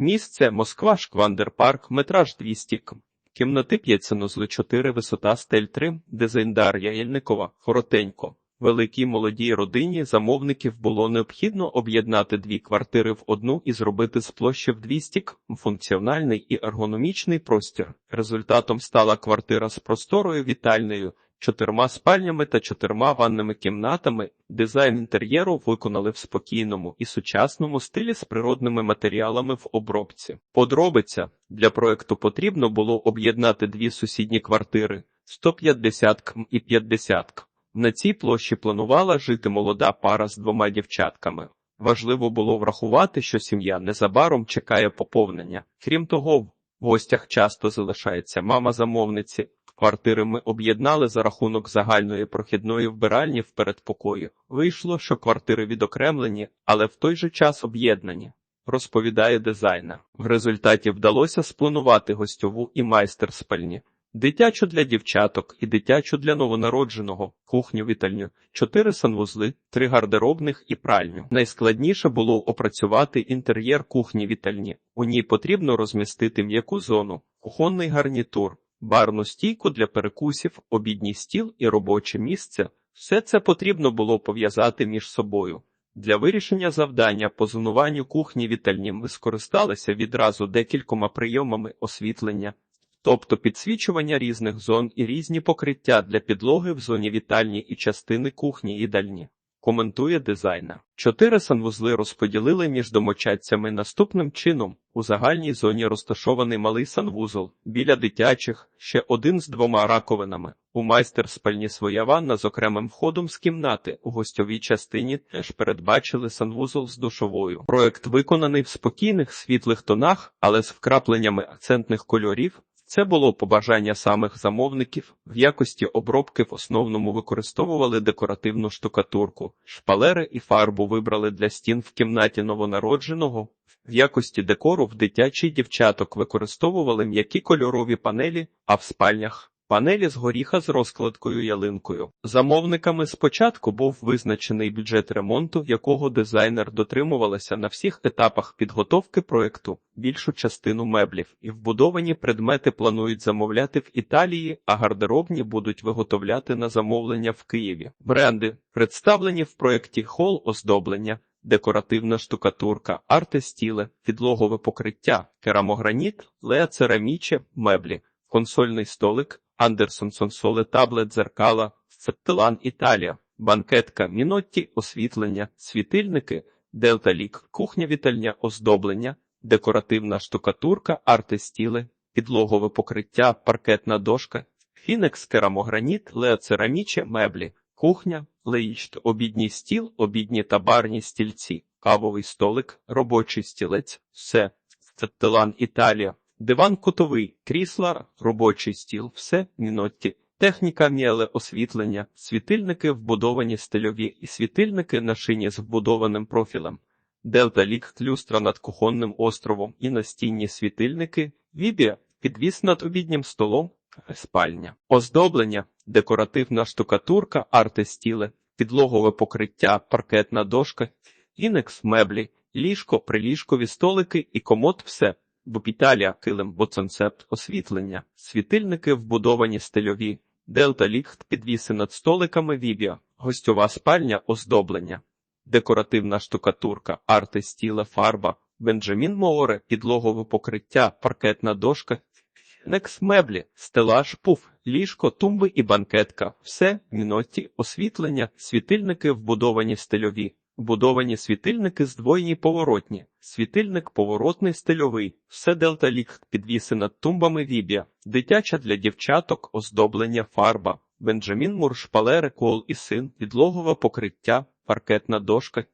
Місце Москва, Шквандер-парк, метраж 200 км. Кімнати 5 санузли 4, висота стель 3, дизайн Дар'я Єльникова, коротенько. Великій молодій родині замовників було необхідно об'єднати дві квартири в одну і зробити з площі в 200 км функціональний і ергономічний простір. Результатом стала квартира з просторою вітальною, чотирма спальнями та чотирма ванними кімнатами. Дизайн інтер'єру виконали в спокійному і сучасному стилі з природними матеріалами в обробці. Подробиця для проекту потрібно було об'єднати дві сусідні квартири 150 км і 50 км. На цій площі планувала жити молода пара з двома дівчатками. Важливо було врахувати, що сім'я незабаром чекає поповнення. Крім того, в гостях часто залишається мама замовниці. Квартири ми об'єднали за рахунок загальної прохідної вбиральні в передпокої. Вийшло, що квартири відокремлені, але в той же час об'єднані. Розповідає дизайнер. В результаті вдалося спланувати гостьову і майстер спальні. Дитячу для дівчаток і дитячу для новонародженого, кухню вітальню, чотири санвузли, три гардеробних і пральню. Найскладніше було опрацювати інтер'єр кухні вітальні. У ній потрібно розмістити м'яку зону, кухонний гарнітур, барну стійку для перекусів, обідній стіл і робоче місце. Все це потрібно було пов'язати між собою. Для вирішення завдання по зонуванню кухні вітальні ми скористалися відразу декількома прийомами освітлення тобто підсвічування різних зон і різні покриття для підлоги в зоні вітальні і частини кухні їдальні. Коментує дизайнер. Чотири санвузли розподілили між домочадцями наступним чином. У загальній зоні розташований малий санвузол, біля дитячих, ще один з двома раковинами. У майстер спальні своя ванна з окремим входом з кімнати. У гостьовій частині теж передбачили санвузол з душовою. Проект виконаний в спокійних світлих тонах, але з вкрапленнями акцентних кольорів, це було побажання самих замовників. В якості обробки в основному використовували декоративну штукатурку, шпалери і фарбу вибрали для стін в кімнаті новонародженого. В якості декору в дитячий дівчаток використовували м'які кольорові панелі, а в спальнях Панелі з горіха з розкладкою ялинкою. Замовниками спочатку був визначений бюджет ремонту, якого дизайнер дотримувалася на всіх етапах підготовки проекту. Більшу частину меблів і вбудовані предмети планують замовляти в Італії, а гардеробні будуть виготовляти на замовлення в Києві. Бренди представлені в проєкті хол оздоблення. Декоративна штукатурка, артестіле, підлогове покриття, керамограніт, леоцераміче, меблі, консольний столик, Андерсон Сонсоле таблет дзеркала, Феттелан Італія, банкетка Мінотті, освітлення, світильники, Делта Лік, кухня вітальня, оздоблення, декоративна штукатурка, артестіли, підлогове покриття, паркетна дошка, фінекс, керамограніт, леоцераміче, меблі, кухня, леїчт, обідній стіл, обідні та барні стільці, кавовий столик, робочий стілець, все, Феттелан Італія. Диван кутовий, крісла, робочий стіл, все мінотті. Техніка м'єле освітлення, світильники вбудовані стильові і світильники на шині з вбудованим профілем, Делта лік люстра над кухонним островом і настінні світильники, вібія, підвіс над обіднім столом, спальня, оздоблення, декоративна штукатурка, артестіле, підлогове покриття, паркетна дошка, інекс меблі, ліжко, приліжкові столики і комод все. Бупіталія, килим, боцонцепт, освітлення, світильники вбудовані стильові, делта ліхт підвіси над столиками вібіа, гостьова спальня, оздоблення, декоративна штукатурка, арти стіла, фарба, Бенджамін Мооре, підлогове покриття, паркетна дошка, некс меблі, стелаж, пуф, ліжко, тумби і банкетка, все, мінотті, освітлення, світильники вбудовані стильові. Будовані світильники здвоєні поворотні, світильник поворотний стильовий, все делта лік підвіси над тумбами вібія, дитяча для дівчаток, оздоблення, фарба, Бенджамін Мур, шпалери, кол і син, підлогове покриття, паркетна дошка,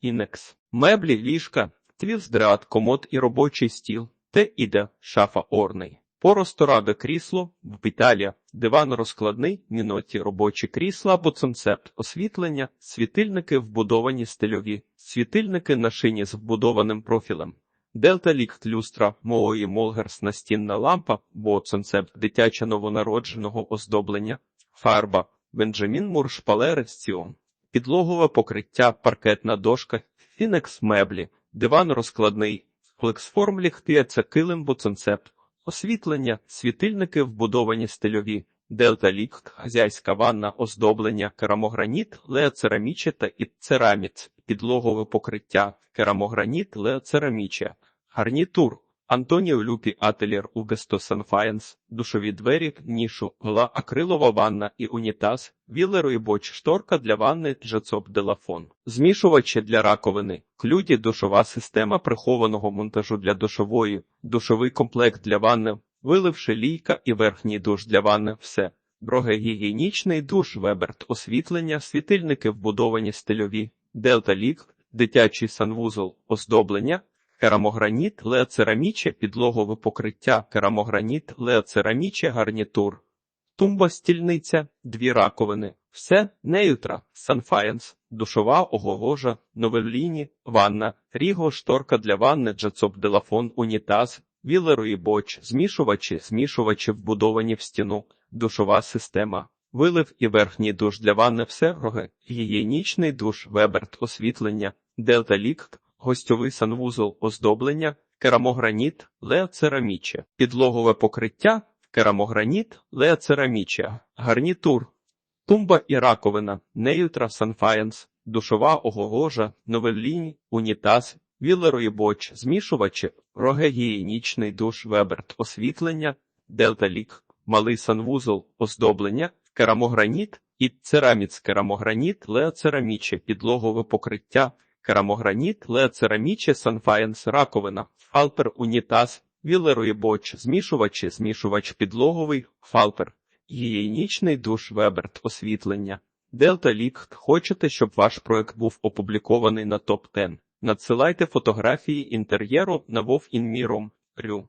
інекс, меблі, ліжка, твілздрат, комод і робочий стіл, те іде, шафа орний. Поростораде крісло, вбіталія, диван розкладний, міноті робочі крісла або концепт, освітлення, світильники вбудовані стильові, світильники на шині з вбудованим профілем, Делта лікт люстра, Моої Молгерс настінна лампа, бо концепт дитяча новонародженого оздоблення, фарба, Бенджамін Мур шпалери Сціон, підлогове покриття, паркетна дошка, фінекс меблі, диван розкладний, Флексформ ліхти це килим буценцепт. Освітлення, світильники вбудовані стильові, дельта лікт, хазяйська ванна, оздоблення, керамограніт, леоцераміче та іпцераміц, підлогове покриття, керамограніт, леоцераміче, гарнітур, Антоніо Люпі Ателєр у Гесто Санфаєнс, душові двері, нішу, гла, акрилова ванна і унітаз, вілеру і боч, шторка для ванни, джецоп делафон, змішувачі для раковини, клюді, душова система прихованого монтажу для душової, душовий комплект для ванни, виливши лійка і верхній душ для ванни, все. Брогегігієнічний душ, веберт, освітлення, світильники вбудовані стильові, дельта лік, дитячий санвузол, оздоблення, керамограніт, леоцераміче, підлогове покриття, керамограніт, леоцераміче, гарнітур, тумба стільниця, дві раковини, все неютра, санфаєнс, душова, огогожа, новеліні, ванна, ріго, шторка для ванни, джацоп делафон, унітаз, вілеру і боч, змішувачі, змішувачі вбудовані в стіну, душова система. Вилив і верхній душ для ванни все гігієнічний душ, веберт, освітлення, дельта лікт, гостьовий санвузол, оздоблення, керамограніт, леоцераміче, підлогове покриття, керамограніт, леоцераміче, гарнітур, тумба і раковина, неютра санфаєнс, душова огогожа, новеліні, унітаз, вілеро боч, змішувачі, роге гігієнічний душ, веберт, освітлення, дельта лік, малий санвузол, оздоблення, керамограніт і цераміц, керамограніт, леоцераміче, підлогове покриття, керамограніт, леоцераміче, санфаєнс, раковина, фалпер, унітаз, вілероїбоч, змішувачі, змішувач підлоговий, фалпер, гігієнічний душ, веберт, освітлення. Дельта Лікт. Хочете, щоб ваш проект був опублікований на топ 10 Надсилайте фотографії інтер'єру на Рю.